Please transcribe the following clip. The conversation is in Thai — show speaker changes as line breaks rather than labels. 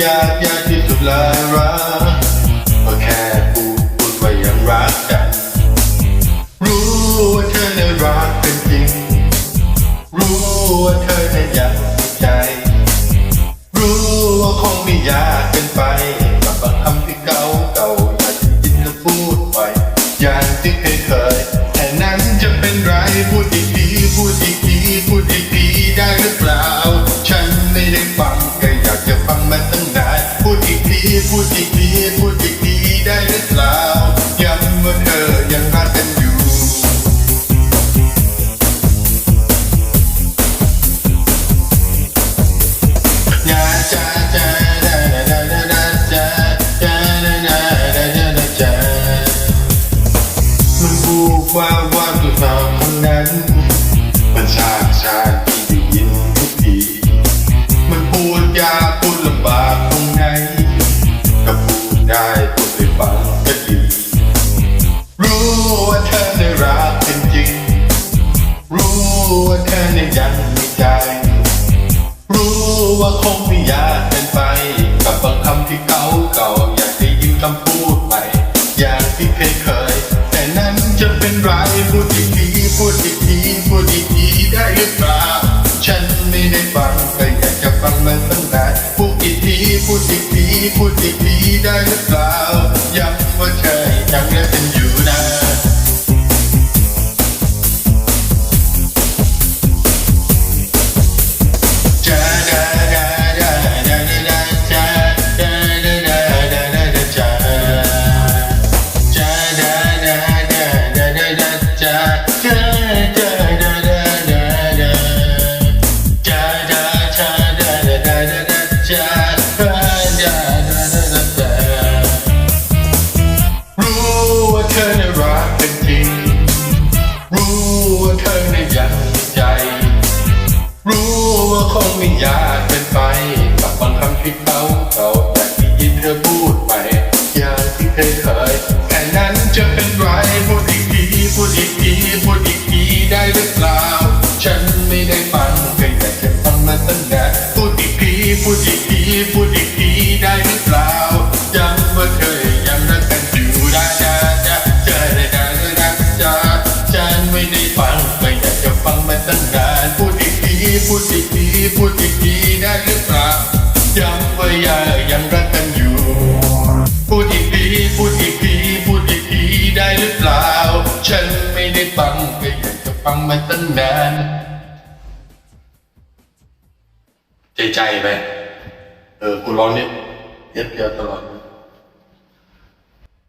ยากยากที่สุดลยรักก็แค่พูดพูดว่ายังรักกัน รู้ว่าเธอน่ารักเป็นจริง รู้ว่าเธอน่าอยากใจ รู้ว่าคงไม่ยากเกินไป ว่าคนนั้นมันชาชาที่ได้ยินทุกทีมันพูดยากพูดลำบากตรงไหนก็พูดได้พูดไปฟังก็ดีรู้ว่าเธอได้รักจริงๆรู้ว่าเธอได้ยังมีใจ รู้ว่าคงไม่ยากเกินไป กับบางคำที่เก่าเก่าอยากได้ยินคำพูดใหม่อย่างที่เคยเคย กทีพูดอีก เธอน่ารักกันจริง รู้ว่าเธอน่ายังมีใจ รู้ว่าคงไม่ยากเป็นไปกับบางคำที่เขาเก่าแต่ที่ยินเธอพูด ไม่ได้ฟังก็อยากจะฟังมาตั้งนานพูดอีกทีพูดอีกทีพูดอีกทีได้หรือเปล่าย้ำว่ายังยังรักกันอยู่ พูดอีกทีพูดอีกทีพูดอีกทีได้หรือเปล่า ฉันไม่ได้ฟังก็อยากจะฟังมาตั้งนานใจใจไปเออกูร้องนี่เย็ดเดียวตลอด